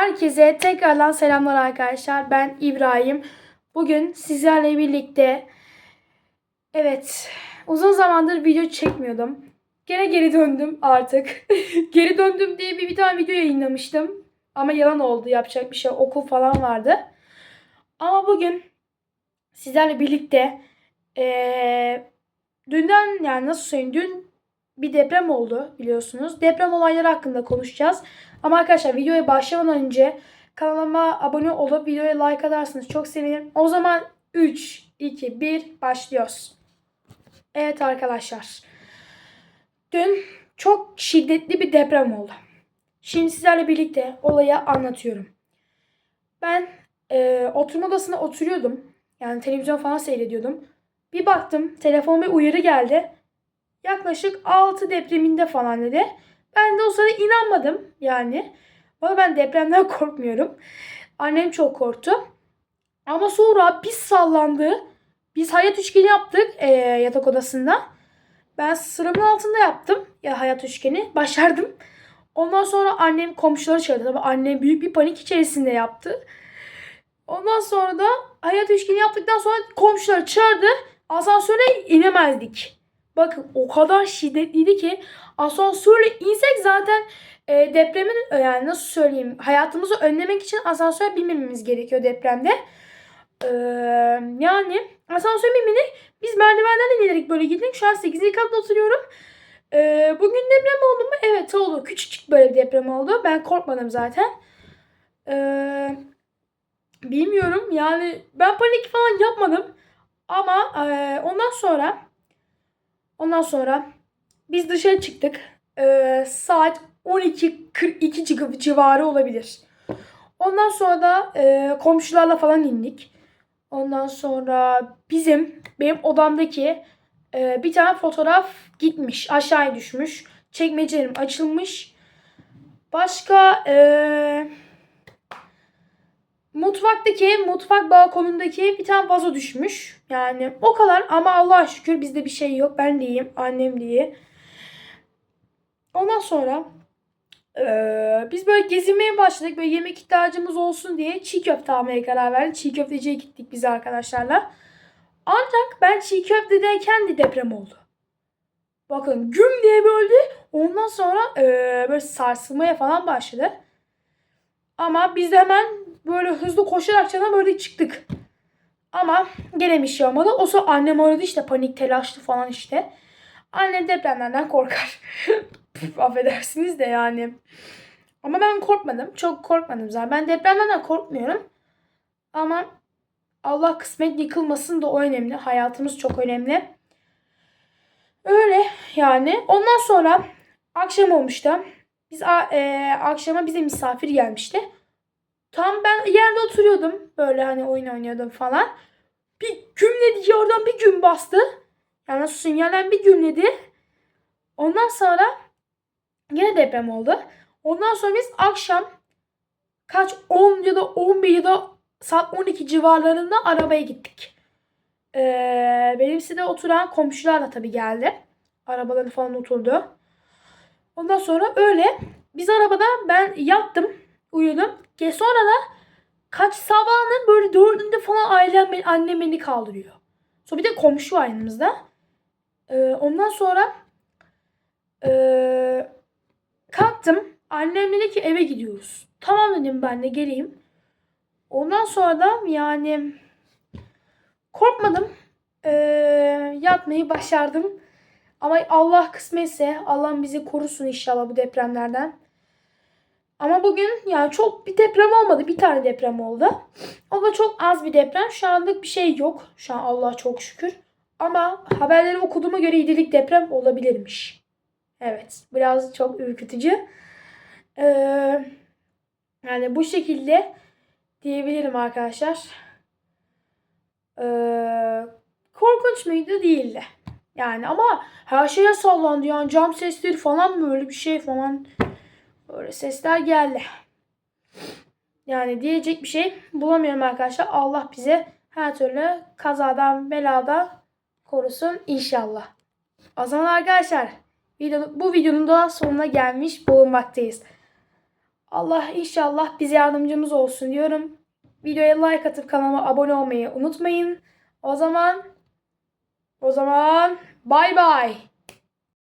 Herkese tekrardan selamlar arkadaşlar. Ben İbrahim. Bugün sizlerle birlikte evet uzun zamandır video çekmiyordum. Gene geri döndüm artık. geri döndüm diye bir, bir tane video yayınlamıştım. Ama yalan oldu. Yapacak bir şey okul falan vardı. Ama bugün sizlerle birlikte eee dünden yani nasıl söyleyeyim dün bir deprem oldu biliyorsunuz. Deprem olayları hakkında konuşacağız. Ama arkadaşlar videoya başlamadan önce kanalıma abone olup videoya like atarsanız çok sevinirim. O zaman 3, 2, 1 başlıyoruz. Evet arkadaşlar. Dün çok şiddetli bir deprem oldu. Şimdi sizlerle birlikte olayı anlatıyorum. Ben e, oturma odasında oturuyordum. Yani televizyon falan seyrediyordum. Bir baktım telefon bir uyarı geldi. Yaklaşık 6 depreminde falan dedi. Ben de o sırada inanmadım yani. Ama ben depremden korkmuyorum. Annem çok korktu. Ama sonra biz sallandı. Biz hayat üçgeni yaptık eee, yatak odasında. Ben sıramın altında yaptım ya hayat üçgeni. Başardım. Ondan sonra annem komşuları çağırdı. Tabii annem büyük bir panik içerisinde yaptı. Ondan sonra da hayat üçgeni yaptıktan sonra komşuları çağırdı. Asansöre inemezdik. Bakın o kadar şiddetliydi ki asansörle insek zaten e, depremin e, yani nasıl söyleyeyim hayatımızı önlemek için asansöre binmememiz gerekiyor depremde. E, yani asansör binmedik. Biz merdivenlerden inerek böyle gittik. Şu an 8. katta oturuyorum. E, bugün deprem oldu mu? Evet oldu. Küçücük böyle bir deprem oldu. Ben korkmadım zaten. E, bilmiyorum yani ben panik falan yapmadım. Ama e, ondan sonra ondan sonra biz dışarı çıktık. Ee, saat 12.42 civarı- olabilir. Ondan sonra da e, komşularla falan indik. Ondan sonra bizim benim odamdaki e, bir tane fotoğraf gitmiş. Aşağıya düşmüş. Çekmecelerim açılmış. Başka e, mutfaktaki mutfak balkonundaki bir tane vazo düşmüş. Yani o kadar ama Allah'a şükür bizde bir şey yok. Ben de. Annem de iyi. Ondan sonra eee, biz böyle gezinmeye başladık. Böyle yemek ihtiyacımız olsun diye çiğ köfte almaya karar verdik. Çiğ köfteciye gittik biz arkadaşlarla. Ancak ben çiğ köftedeyken de deprem oldu. Bakın güm diye böldü. Ondan sonra eee, böyle sarsılmaya falan başladı. Ama biz de hemen böyle hızlı koşarak cana böyle çıktık. Ama gene bir şey olmadı. O sırada annem aradı işte panik telaşlı falan işte. Annem depremlerden korkar. Affedersiniz de yani. Ama ben korkmadım. Çok korkmadım zaten. Ben depremden korkmuyorum. Ama Allah kısmet yıkılmasın da o önemli. Hayatımız çok önemli. Öyle yani. Ondan sonra akşam olmuştu. Biz a- e, akşama bize misafir gelmişti. Tam ben yerde oturuyordum. Böyle hani oyun oynuyordum falan. Bir gümledi oradan bir gün bastı. Yani sinyalden bir gümledi. Ondan sonra yine deprem oldu. Ondan sonra biz akşam kaç 10 ya da 11 ya da saat 12 civarlarında arabaya gittik. Ee, benim sitede oturan komşular da tabii geldi. Arabaları falan oturdu. Ondan sonra öyle biz arabada ben yattım uyudum. Ge sonra böyle dördünde falan ailem annem beni kaldırıyor. Sonra bir de komşu var yanımızda. Ee, ondan sonra ee, kalktım. Annem dedi ki eve gidiyoruz. Tamam dedim ben de geleyim. Ondan sonra da yani korkmadım. Ee, yatmayı başardım. Ama Allah kısmetse Allah bizi korusun inşallah bu depremlerden. Ama bugün yani çok bir deprem olmadı. Bir tane deprem oldu. O da çok az bir deprem. Şu anlık bir şey yok. Şu an Allah çok şükür. Ama haberleri okuduğuma göre iyilik deprem olabilirmiş. Evet. Biraz çok ürkütücü. Ee, yani bu şekilde diyebilirim arkadaşlar. Ee, korkunç muydu? Değildi. Yani ama her şeye sallandı. Yani cam sesleri falan böyle bir şey falan. Böyle sesler geldi. Yani diyecek bir şey bulamıyorum arkadaşlar. Allah bize her türlü kazadan beladan korusun inşallah. O zaman arkadaşlar bu videonun da sonuna gelmiş bulunmaktayız. Allah inşallah bize yardımcımız olsun diyorum. Videoya like atıp kanalıma abone olmayı unutmayın. O zaman o zaman bay bay.